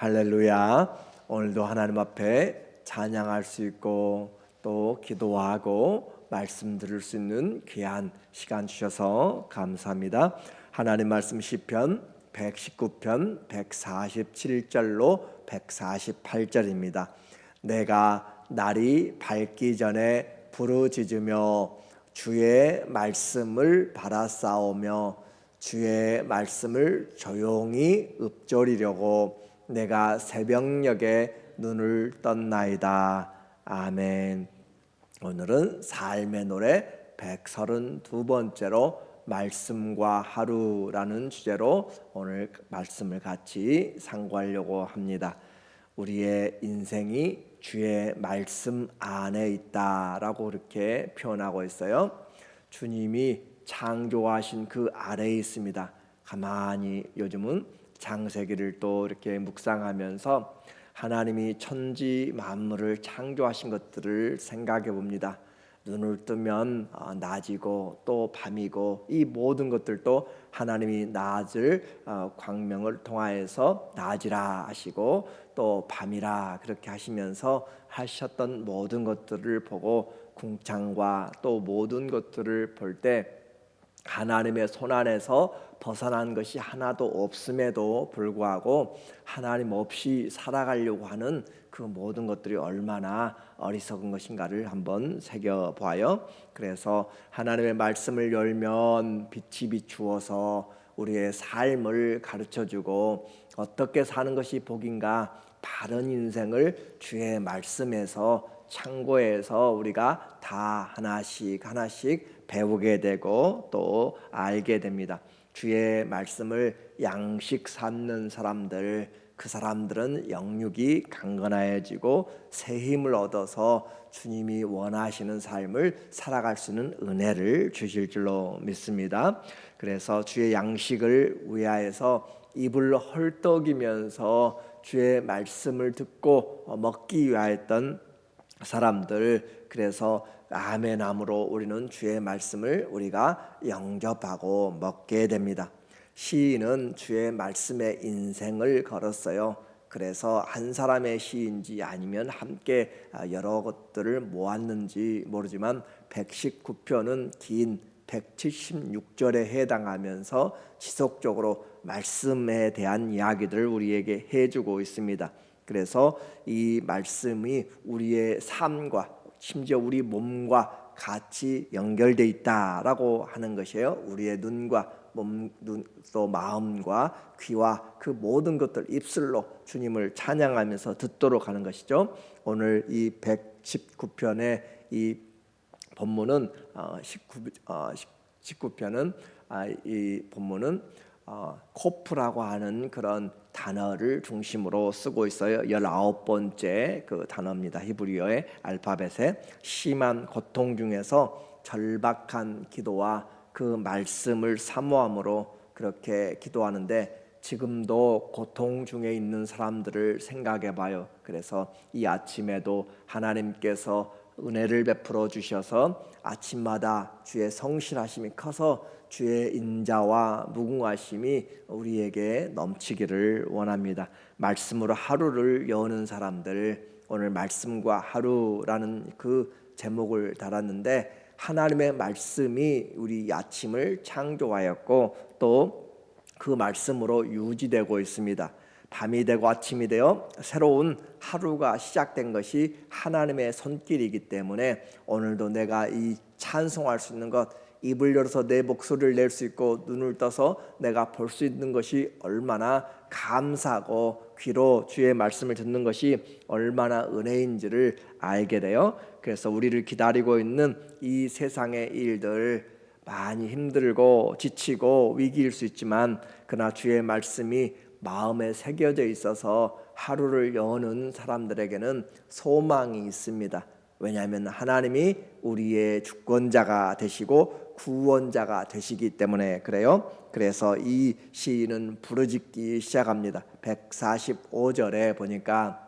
할렐루야. 오늘도 하나님 앞에 찬양할 수 있고 또 기도하고 말씀 들을 수 있는 귀한 시간 주셔서 감사합니다. 하나님 말씀 시편 119편 147절로 148절입니다. 내가 날이 밝기 전에 부르짖으며 주의 말씀을 바라싸우며 주의 말씀을 조용히 읊조리려고 내가 새벽녘에 눈을 떴나이다. 아멘. 오늘은 삶의 노래 132번째로 말씀과 하루라는 주제로 오늘 말씀을 같이 상고하려고 합니다. 우리의 인생이 주의 말씀 안에 있다라고 이렇게 표현하고 있어요. 주님이 창조하신 그 아래에 있습니다. 가만히 요즘은 장세기를 또 이렇게 묵상하면서 하나님이 천지 만물을 창조하신 것들을 생각해 봅니다. 눈을 뜨면 어, 낮이고 또 밤이고 이 모든 것들도 하나님이 낮을 어, 광명을 통하여서 낮이라 하시고 또 밤이라 그렇게 하시면서 하셨던 모든 것들을 보고 궁창과 또 모든 것들을 볼때 하나님의 손 안에서 벗어난 것이 하나도 없음에도 불구하고 하나님 없이 살아가려고 하는 그 모든 것들이 얼마나 어리석은 것인가를 한번 새겨 보아요. 그래서 하나님의 말씀을 열면 빛이 비추어서 우리의 삶을 가르쳐 주고 어떻게 사는 것이 복인가 바른 인생을 주의 말씀에서 창고에서 우리가 다 하나씩 하나씩 배우게 되고 또 알게 됩니다. 주의 말씀을 양식 삼는 사람들 그 사람들은 영육이 강건하여지고 새 힘을 얻어서 주님이 원하시는 삶을 살아갈 수 있는 은혜를 주실 줄로 믿습니다. 그래서 주의 양식을 위하여서 입을 헐떡이면서 주의 말씀을 듣고 먹기 위하였던 사람들 그래서 아멘함으로 우리는 주의 말씀을 우리가 영접하고 먹게 됩니다. 시인은 주의 말씀에 인생을 걸었어요. 그래서 한 사람의 시인지 아니면 함께 여러 것들을 모았는지 모르지만 119편은 긴 176절에 해당하면서 지속적으로 말씀에 대한 이야기들을 우리에게 해주고 있습니다. 그래서 이 말씀이 우리의 삶과 심지어 우리 몸과 같이 연결돼 있다라고 하는 것이에요. 우리의 눈과 몸, 눈, 또 마음과 귀와 그 모든 것들 입술로 주님을 찬양하면서 듣도록 하는 것이죠. 오늘 이 119편의 이 본문은 19, 어, 19편은 어, 아, 이 본문은 어, 코프라고 하는 그런 단어를 중심으로 쓰고 있어요. 열아홉 번째 그 단어입니다. 히브리어의 알파벳에 심한 고통 중에서 절박한 기도와 그 말씀을 사모함으로 그렇게 기도하는데 지금도 고통 중에 있는 사람들을 생각해 봐요. 그래서 이 아침에도 하나님께서 은혜를 베풀어 주셔서 아침마다 주의 성실하심이 커서 주의 인자와 무궁하심이 우리에게 넘치기를 원합니다. 말씀으로 하루를 여는 사람들 오늘 말씀과 하루라는 그 제목을 달았는데 하나님의 말씀이 우리 아침을 창조하였고 또 그 말씀으로 유지되고 있습니다. 밤이 되고 아침이 되어 새로운 하루가 시작된 것이 하나님의 손길이기 때문에 오늘도 내가 이 찬송할 수 있는 것 입을 열어서 내 목소리를 낼 수 있고 눈을 떠서 내가 볼 수 있는 것이 얼마나 감사하고 귀로 주의 말씀을 듣는 것이 얼마나 은혜인지를 알게 돼요. 그래서 우리를 기다리고 있는 이 세상의 일들 많이 힘들고 지치고 위기일 수 있지만 그러나 주의 말씀이 마음에 새겨져 있어서 하루를 여는 사람들에게는 소망이 있습니다. 왜냐하면 하나님이 우리의 주권자가 되시고 구원자가 되시기 때문에 그래요. 그래서 이 시인은 부르짖기 시작합니다. 145절에 보니까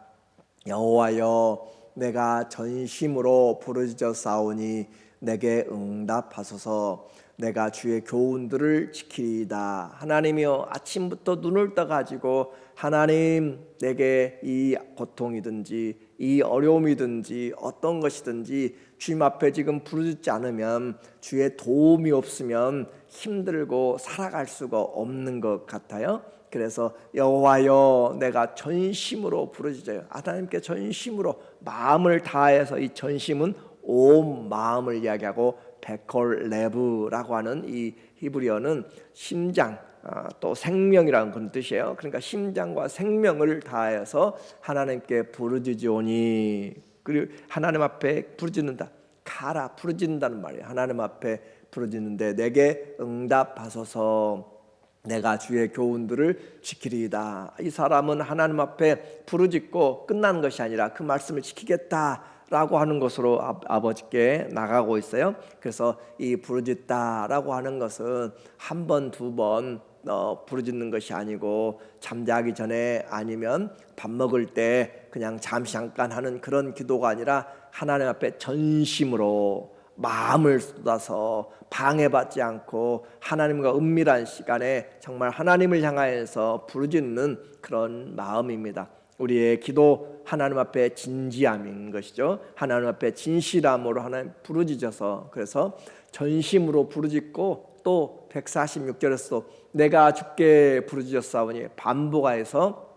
여호와여 내가 전심으로 부르짖어 싸우니 내게 응답하소서 내가 주의 교훈들을 지키리이다. 하나님이여 아침부터 눈을 떠 가지고 하나님 내게 이 고통이든지 이 어려움이든지 어떤 것이든지 주님 앞에 지금 부르짖지 않으면 주의 도움이 없으면 힘들고 살아갈 수가 없는 것 같아요. 그래서 여호와여 내가 전심으로 부르짖어요. 하나님께 전심으로 마음을 다해서 이 전심은 온 마음을 이야기하고 베콜 레브라고 하는 이 히브리어는 심장 아, 또 생명이라는 그런 뜻이에요. 그러니까 심장과 생명을 다해서 하나님께 부르짖으오니 그리고 하나님 앞에 부르짖는다. 가라 부르짖는다는 말이에요. 하나님 앞에 부르짖는데 내게 응답하소서. 내가 주의 교훈들을 지키리이다. 이 사람은 하나님 앞에 부르짖고 끝나는 것이 아니라 그 말씀을 지키겠다 라고 하는 것으로 아, 버지께 나가고 있어요. 그래서 이 부르짖다라고 하는 것은 한 번, 두 번, 어, 부르짖는 것이 아니고 잠자기 전에 아니면 밥 먹을 때 그냥 잠시 잠깐 하는 그런 기도가 아니라 하나님 앞에 전심으로 마음을 쏟아서 방해받지 않고 하나님과 은밀한 시간에 정말 하나님을 향하여서 부르짖는 그런 마음입니다. 우리의 기도 하나님 앞에 진지함인 것이죠. 하나님 앞에 진실함으로 하나님 부르짖어서 그래서 전심으로 부르짖고 또 146절에서도 내가 주께 부르짖었사오니 반복하여서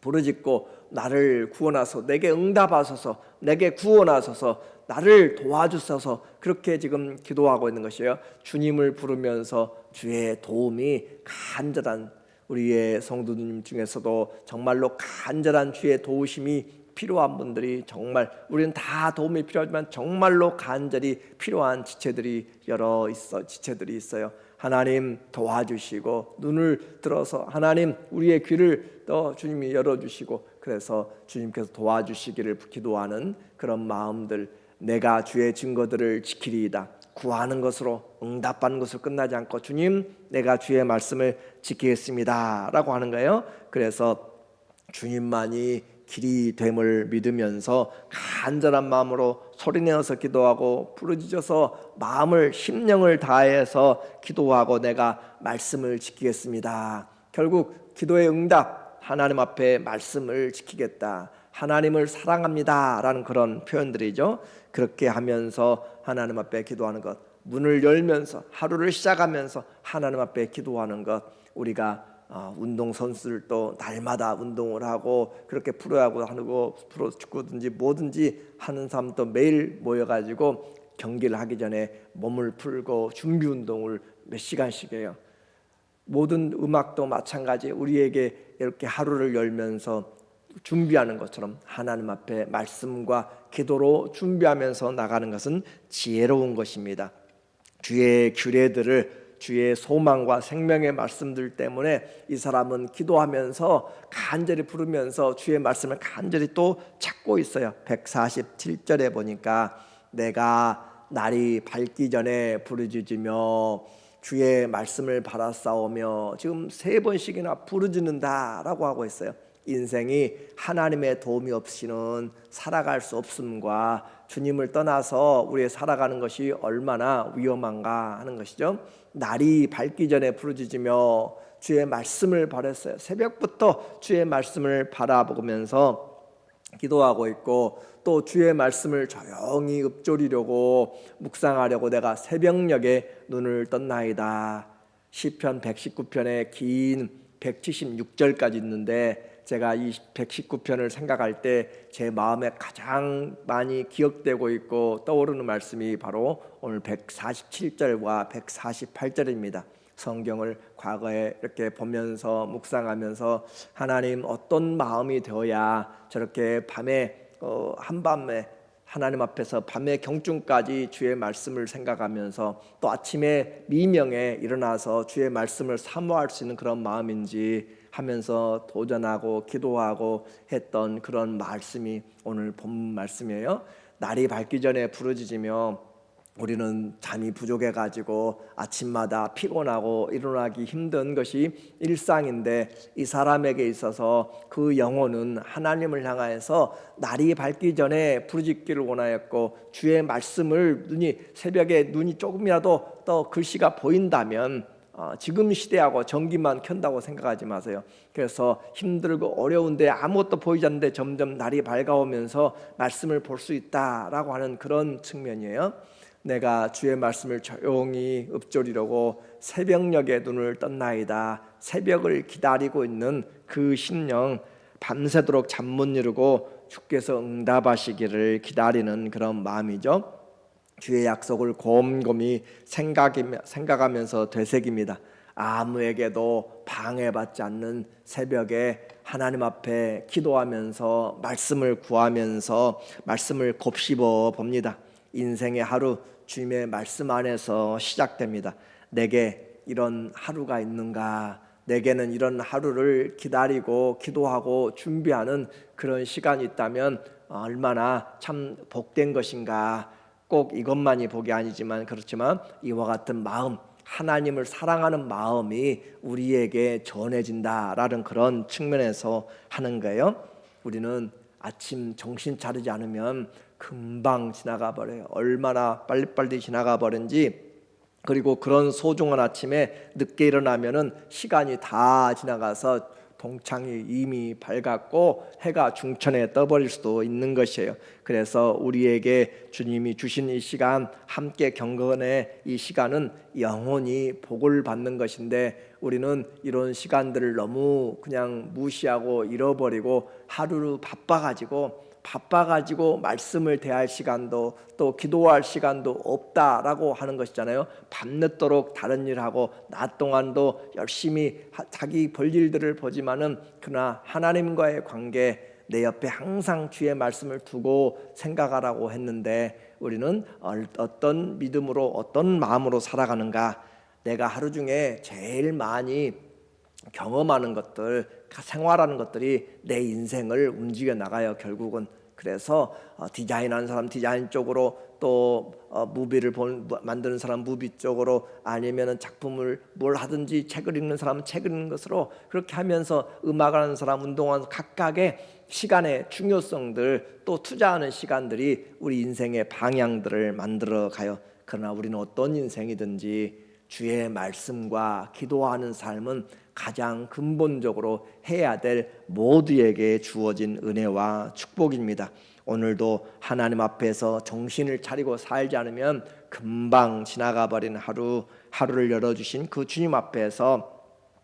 부르짖고 나를 구원하소 내게 응답하소서 내게 구원하소서 나를 도와주셔서 그렇게 지금 기도하고 있는 것이에요. 주님을 부르면서 주의 도움이 간절한 우리의 성도님 중에서도 정말로 간절한 주의 도우심이 필요한 분들이 정말 우리는 다 도움이 필요하지만 정말로 간절히 필요한 지체들이 여러 있어 지체들이 있어요. 하나님 도와주시고 눈을 들어서 하나님 우리의 귀를 또 주님이 열어주시고 그래서 주님께서 도와주시기를 기도하는 그런 마음들 내가 주의 증거들을 지키리이다. 구하는 것으로 응답받는 것으로 끝나지 않고 주님 내가 주의 말씀을 지키겠습니다라고 하는 거예요. 그래서 주님만이 길이 됨을 믿으면서 간절한 마음으로 소리내어서 기도하고 부르짖어서 마음을 심령을 다해서 기도하고 내가 말씀을 지키겠습니다. 결국 기도의 응답 하나님 앞에 말씀을 지키겠다. 하나님을 사랑합니다라는 그런 표현들이죠. 그렇게 하면서 하나님 앞에 기도하는 것, 문을 열면서 하루를 시작하면서 하나님 앞에 기도하는 것, 우리가 어, 운동 선수들도 날마다 운동을 하고 그렇게 프로야구 하고 프로 축구든지 뭐든지 하는 사람도 매일 모여가지고 경기를 하기 전에 몸을 풀고 준비 운동을 몇 시간씩 해요. 모든 음악도 마찬가지 우리에게 이렇게 하루를 열면서 준비하는 것처럼 하나님 앞에 말씀과 기도로 준비하면서 나가는 것은 지혜로운 것입니다. 주의 규례들을 주의 소망과 생명의 말씀들 때문에 이 사람은 기도하면서 간절히 부르면서 주의 말씀을 간절히 또 찾고 있어요. 147절에 보니까 내가 날이 밝기 전에 부르짖으며 주의 말씀을 바라싸우며 지금 세 번씩이나 부르짖는다라고 하고 있어요. 인생이 하나님의 도움이 없이는 살아갈 수 없음과 주님을 떠나서 우리의 살아가는 것이 얼마나 위험한가 하는 것이죠. 날이 밝기 전에 부르짖으며 주의 말씀을 바랬어요. 새벽부터 주의 말씀을 바라보면서 기도하고 있고 또 주의 말씀을 조용히 읊조리려고 묵상하려고 내가 새벽녘에 눈을 떴나이다. 시편 119편의 긴 176절까지 있는데 제가 이 119편을 생각할 때 제 마음에 가장 많이 기억되고 있고 떠오르는 말씀이 바로 오늘 147절과 148절입니다. 성경을 과거에 이렇게 보면서 묵상하면서 하나님 어떤 마음이 되어야 저렇게 밤에 어, 한밤에 하나님 앞에서 밤의 경중까지 주의 말씀을 생각하면서 또 아침에 미명에 일어나서 주의 말씀을 사모할 수 있는 그런 마음인지 하면서 도전하고 기도하고 했던 그런 말씀이 오늘 본 말씀이에요. 날이 밝기 전에 부르짖으며 우리는 잠이 부족해 가지고 아침마다 피곤하고 일어나기 힘든 것이 일상인데 이 사람에게 있어서 그 영혼은 하나님을 향하여서 날이 밝기 전에 부르짖기를 원하였고 주의 말씀을 눈이 새벽에 눈이 조금이라도 또 글씨가 보인다면 어, 지금 시대하고 전기만 켠다고 생각하지 마세요. 그래서 힘들고 어려운데 아무것도 보이지 않는데 점점 날이 밝아오면서 말씀을 볼 수 있다라고 하는 그런 측면이에요. 내가 주의 말씀을 조용히 읊조리려고 새벽녘에 눈을 떴나이다. 새벽을 기다리고 있는 그 심령 밤새도록 잠 못 이루고 주께서 응답하시기를 기다리는 그런 마음이죠. 주의 약속을 곰곰이 생각하면서 되새깁니다. 아무에게도 방해받지 않는 새벽에 하나님 앞에 기도하면서 말씀을 구하면서 말씀을 곱씹어 봅니다. 인생의 하루 주님의 말씀 안에서 시작됩니다. 내게 이런 하루가 있는가? 내게는 이런 하루를 기다리고 기도하고 준비하는 그런 시간이 있다면 얼마나 참 복된 것인가? 꼭 이것만이 복이 아니지만 그렇지만 이와 같은 마음 하나님을 사랑하는 마음이 우리에게 전해진다라는 그런 측면에서 하는 거예요. 우리는 아침 정신 차리지 않으면 금방 지나가 버려요. 얼마나 빨리빨리 지나가 버린지 그리고 그런 소중한 아침에 늦게 일어나면은 시간이 다 지나가서 동창이 이미 밝았고 해가 중천에 떠버릴 수도 있는 것이에요. 그래서 우리에게 주님이 주신 이 시간 함께 경건의 이 시간은 영원히 복을 받는 것인데 우리는 이런 시간들을 너무 그냥 무시하고 잃어버리고 하루를 바빠가지고 바빠가지고 말씀을 대할 시간도 또 기도할 시간도 없다라고 하는 것이잖아요. 밤늦도록 다른 일하고 낮 동안도 열심히 자기 볼일들을 보지만은 그러나 하나님과의 관계 내 옆에 항상 주의 말씀을 두고 생각하라고 했는데 우리는 어떤 믿음으로 어떤 마음으로 살아가는가 내가 하루 중에 제일 많이 경험하는 것들, 생활하는 것들이 내 인생을 움직여 나가요. 결국은 그래서 어, 디자인하는 사람 디자인 쪽으로 또 어, 무비를 본, 만드는 사람 무비 쪽으로 아니면은 작품을 뭘 하든지 책을 읽는 사람은 책을 읽는 것으로 그렇게 하면서 음악을 하는 사람 운동하는 각각의 시간의 중요성들 또 투자하는 시간들이 우리 인생의 방향들을 만들어 가요. 그러나 우리는 어떤 인생이든지 주의 말씀과 기도하는 삶은 가장 근본적으로 해야 될 모두에게 주어진 은혜와 축복입니다. 오늘도 하나님 앞에서 정신을 차리고 살지 않으면 금방 지나가 버린 하루 하루를 열어 주신 그 주님 앞에서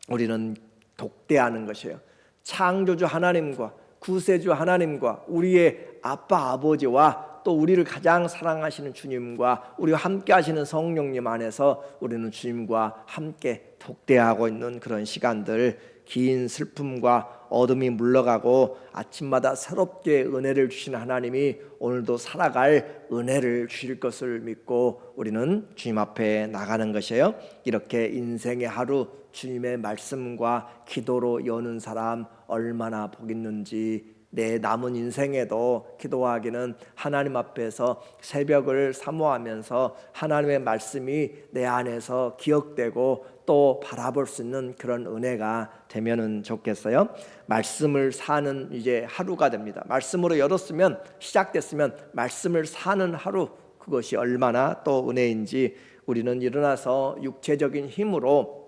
우리는 독대하는 것이에요. 창조주 하나님과 구세주 하나님과 우리의 아빠 아버지와 또 우리를 가장 사랑하시는 주님과 우리와 함께 하시는 성령님 안에서 우리는 주님과 함께 독대하고 있는 그런 시간들 긴 슬픔과 어둠이 물러가고 아침마다 새롭게 은혜를 주신 하나님이 오늘도 살아갈 은혜를 주실 것을 믿고 우리는 주님 앞에 나가는 것이에요. 이렇게 인생의 하루 주님의 말씀과 기도로 여는 사람 얼마나 복 있는지 내 남은 인생에도 기도하기는 하나님 앞에서 새벽을 사모하면서 하나님의 말씀이 내 안에서 기억되고 또 바라볼 수 있는 그런 은혜가 되면은 좋겠어요. 말씀을 사는 이제 하루가 됩니다. 말씀으로 열었으면 시작됐으면 말씀을 사는 하루 그것이 얼마나 또 은혜인지 우리는 일어나서 육체적인 힘으로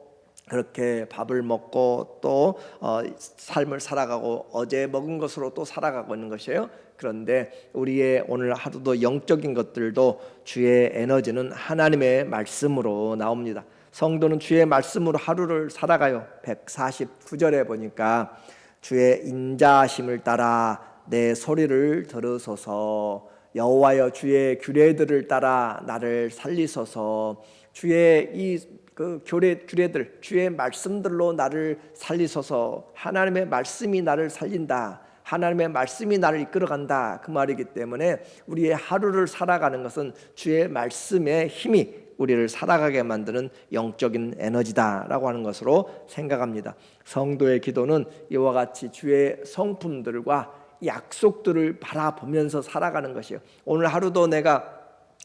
그렇게 밥을 먹고 또 어, 삶을 살아가고 어제 먹은 것으로 또 살아가고 있는 것이에요. 그런데 우리의 오늘 하루도 영적인 것들도 주의 에너지는 하나님의 말씀으로 나옵니다. 성도는 주의 말씀으로 하루를 살아가요. 149절에 보니까 주의 인자심을 따라 내 소리를 들으소서 여호와여 주의 규례들을 따라 나를 살리소서 주의 이 그 교례 규례들 주의 말씀들로 나를 살리소서 하나님의 말씀이 나를 살린다. 하나님의 말씀이 나를 이끌어간다 그 말이기 때문에 우리의 하루를 살아가는 것은 주의 말씀의 힘이 우리를 살아가게 만드는 영적인 에너지다라고 하는 것으로 생각합니다. 성도의 기도는 이와 같이 주의 성품들과 약속들을 바라보면서 살아가는 것이요. 오늘 하루도 내가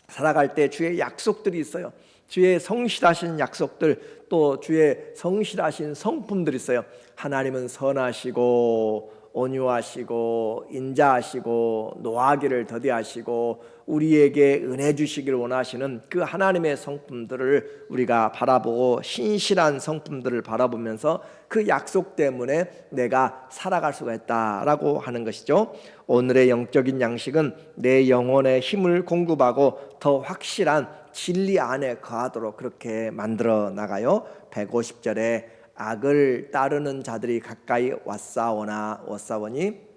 살아갈 때 주의 약속들이 있어요. 주의 성실하신 약속들 또 주의 성실하신 성품들이 있어요. 하나님은 선하시고 온유하시고 인자하시고 노하기를 더디하시고 우리에게 은혜 주시기를 원하시는 그 하나님의 성품들을 우리가 바라보고 신실한 성품들을 바라보면서 그 약속 때문에 내가 살아갈 수가 있다라고 하는 것이죠. 오늘의 영적인 양식은 내 영혼의 힘을 공급하고 더 확실한 진리 안에 거하도록 그렇게 만들어 나가요. 150절에 악을 따르는 자들이 가까이 왔사오나 왔사오니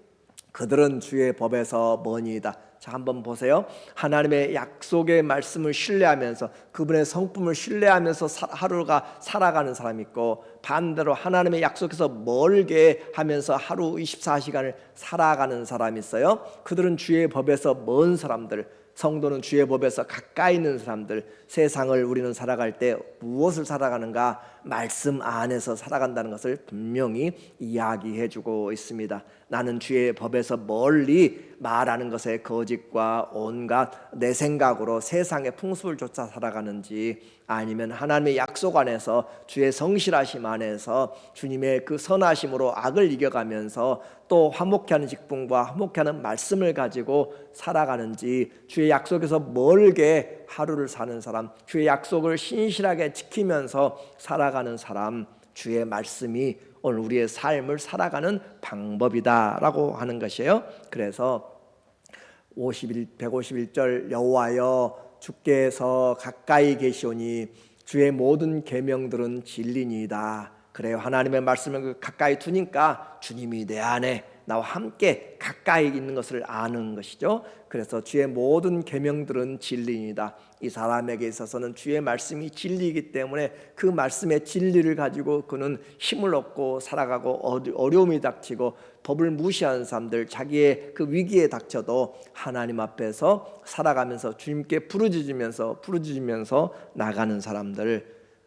그들은 주의 법에서 머니이다. 자 한번 보세요. 하나님의 약속의 말씀을 신뢰하면서 그분의 성품을 신뢰하면서 사- 하루가 살아가는 사람이 있고 반대로 하나님의 약속에서 멀게 하면서 하루 24시간을 살아가는 사람이 있어요. 그들은 주의 법에서 먼 사람들 성도는 주의 법에서 가까이 있는 사람들 세상을 우리는 살아갈 때 무엇을 살아가는가 말씀 안에서 살아간다는 것을 분명히 이야기해 주고 있습니다. 나는 주의 법에서 멀리 말하는 것에 거짓과 온갖 내 생각으로 세상의 풍습을 쫓아 살아가는지 아니면 하나님의 약속 안에서 주의 성실하심 안에서 주님의 그 선하심으로 악을 이겨가면서 또 화목케 하는 직분과 화목케 하는 말씀을 가지고 살아가는지 주의 약속에서 멀게 하루를 사는 사람 주의 약속을 신실하게 지키면서 살아가는 사람 주의 말씀이 오늘 우리의 삶을 살아가는 방법이다라고 하는 것이에요. 그래서 51 151절 여호와여 주께서 가까이 계시오니 주의 모든 계명들은 진리니이다. 그래요. 하나님의 말씀을 그 가까이 두니까 주님이 내 안에 나와 함께 가까이 있는 것을 아는 것이죠. 그래서 주의 모든 계명들은 진리이다. 이 사람에게 있어서는 주의 말씀이 진리이기 때문에 그 말씀의 진리를 가지고 그는 힘을 얻고 살아가고 어려- 어려움이 닥치고 법을 무시하는 사람들 자기의 그 위기에 닥쳐도 하나님 앞에서 살아가면서 주님께 부르짖으면서 부르짖으면서 나가는 사람들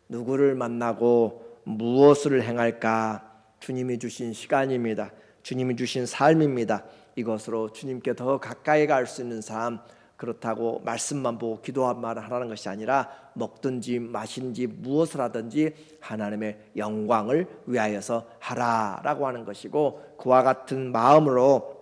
누구를 만나고 무엇을 행할까 주님이 주신 시간입니다. 주님이 주신 삶입니다. 이것으로 주님께 더 가까이 갈 수 있는 삶 그렇다고 말씀만 보고 말을 하라는 것이 아니라 먹든지 마신지 무엇을 하든지 하나님의 영광을 위하여서 하라라고 하는 것이고 그와 같은 마음으로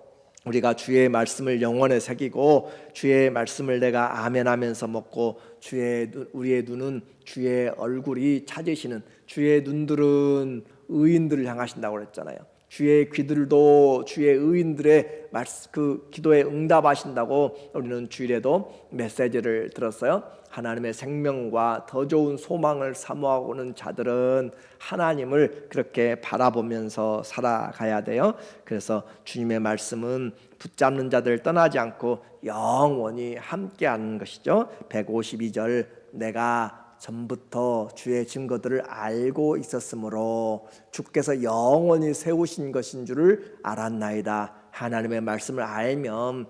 우리가 주의 말씀을 영혼에 새기고 주의 말씀을 내가 아멘하면서 먹고 주의 눈- 우리의 눈은 주의 얼굴이 찾으시는 주의 눈들은 의인들을 향하신다고 그랬잖아요. 주의 귀들도 주의 의인들의 말씀 그 기도에 응답하신다고 우리는 주일에도 메시지를 들었어요. 하나님의 생명과 더 좋은 소망을 사모하고는 자들은 하나님을 그렇게 바라보면서 살아가야 돼요. 그래서 주님의 말씀은 붙잡는 자들 떠나지 않고 영원히 함께하는 것이죠. 152절 내가 전부터 주의 증거들을 알고 있었으므로 주께서 영원히 세우신 것인 줄을 알았나이다. 하나님의 말씀을 알면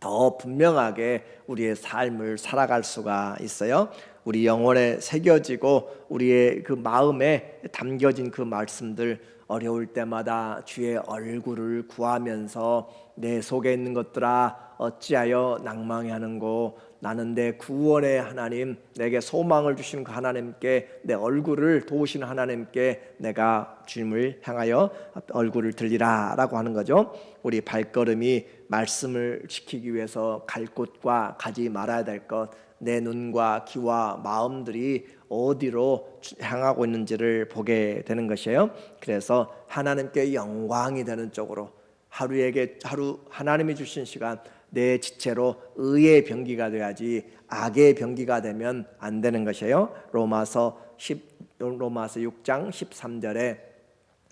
더 분명하게 우리의 삶을 살아갈 수가 있어요. 우리 영혼에 새겨지고 우리의 그 마음에 담겨진 그 말씀들 어려울 때마다 주의 얼굴을 구하면서 내 속에 있는 것들아 어찌하여 낭망하는고 나는 내 구원의 하나님 내게 소망을 주시는 그 하나님께 내 얼굴을 도우시는 하나님께 내가 주님을 향하여 얼굴을 들리라라고 하는 거죠. 우리 발걸음이 말씀을 지키기 위해서 갈 곳과 가지 말아야 될 것, 내 눈과 귀와 마음들이 어디로 향하고 있는지를 보게 되는 것이에요. 그래서 하나님께 영광이 되는 쪽으로 하루에게 하루 하나님이 주신 시간 내 지체로 의의 병기가 돼야지 악의 병기가 되면 안 되는 것이에요. 로마서 10 로마서 6장 13절에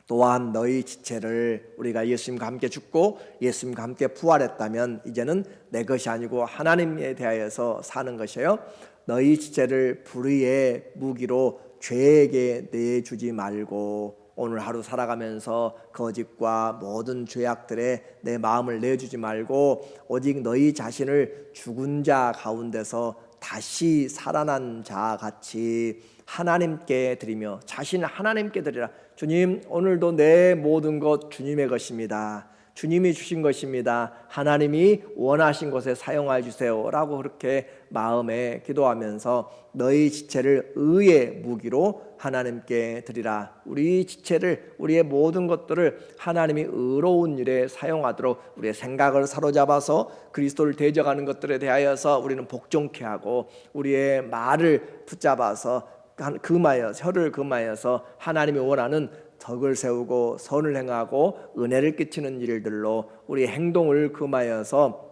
또한 너희 지체를 우리가 예수님과 함께 죽고 예수님과 함께 부활했다면 이제는 내 것이 아니고 하나님에 대하여서 사는 것이에요. 너희 지체를 불의의 무기로 죄에게 내주지 말고 오늘 하루 살아가면서 거짓과 모든 죄악들에 내 마음을 내주지 말고 오직 너희 자신을 죽은 자 가운데서 다시 살아난 자 같이 하나님께 드리며 자신을 하나님께 드리라. 주님, 오늘도 내 모든 것 주님의 것입니다. 주님이 주신 것입니다. 하나님이 원하신 곳에 사용하여 주세요라고 그렇게 마음에 기도하면서 너희 지체를 의의 무기로 하나님께 드리라. 우리 지체를 우리의 모든 것들을 하나님이 의로운 일에 사용하도록 우리의 생각을 사로잡아서 그리스도를 대적하는 것들에 대하여서 우리는 복종케 하고 우리의 말을 붙잡아서 금하여 혀를 금하여서 하나님이 원하는 덕을 세우고 선을 행하고 은혜를 끼치는 일들로 우리 행동을 금하여서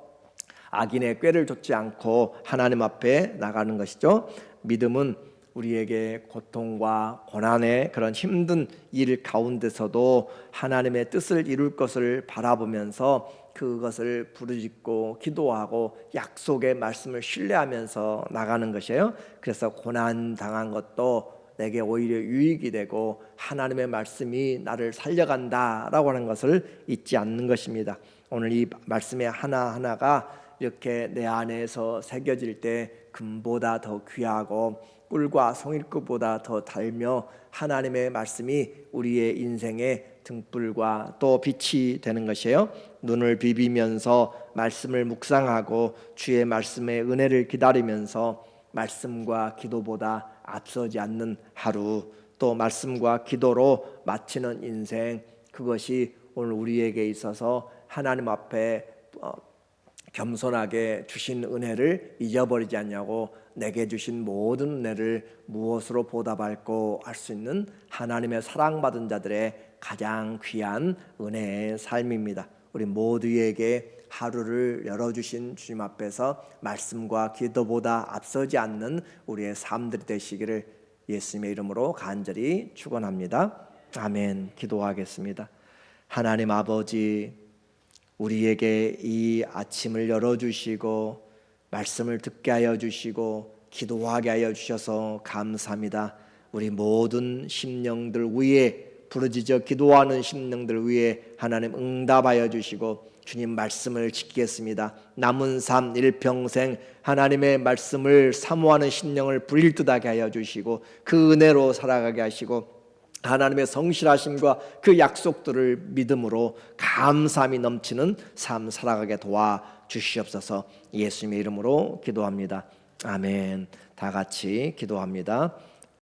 악인의 꾀를 좇지 않고 하나님 앞에 나가는 것이죠. 믿음은 우리에게 고통과 고난의 그런 힘든 일 가운데서도 하나님의 뜻을 이룰 것을 바라보면서 그것을 부르짖고 기도하고 약속의 말씀을 신뢰하면서 나가는 것이에요. 그래서 고난 당한 것도 내게 오히려 유익이 되고 하나님의 말씀이 나를 살려간다라고 하는 것을 잊지 않는 것입니다. 오늘 이 말씀의 하나 하나가 이렇게 내 안에서 새겨질 때 금보다 더 귀하고 꿀과 송일급보다 더 달며 하나님의 말씀이 우리의 인생의 등불과 또 빛이 되는 것이에요. 눈을 비비면서 말씀을 묵상하고 주의 말씀의 은혜를 기다리면서 말씀과 기도보다 앞서지 않는 하루 또 말씀과 기도로 마치는 인생 그것이 오늘 우리에게 있어서 하나님 앞에 어, 겸손하게 주신 은혜를 잊어버리지 않냐고 내게 주신 모든 은혜를 무엇으로 보답할고 할 수 있는 하나님의 사랑받은 자들의 가장 귀한 은혜의 삶입니다. 우리 모두에게 하루를 열어주신 주님 앞에서 말씀과 기도보다 앞서지 않는 우리의 삶들이 되시기를 예수님의 이름으로 간절히 축원합니다. 아멘. 기도하겠습니다. 하나님 아버지 우리에게 이 아침을 열어주시고 말씀을 듣게 하여 주시고 기도하게 하여 주셔서 감사합니다. 우리 모든 심령들 위에 부르짖어 기도하는 심령들 위에 하나님 응답하여 주시고 주님 말씀을 지키겠습니다. 남은 삶 일평생 하나님의 말씀을 사모하는 심령을 불일 듯하게 하여 주시고 그 은혜로 살아가게 하시고 하나님의 성실하심과 그 약속들을 믿음으로 감사함이 넘치는 삶 살아가게 도와 주시옵소서. 예수님의 이름으로 기도합니다. 아멘. 다 같이 기도합니다.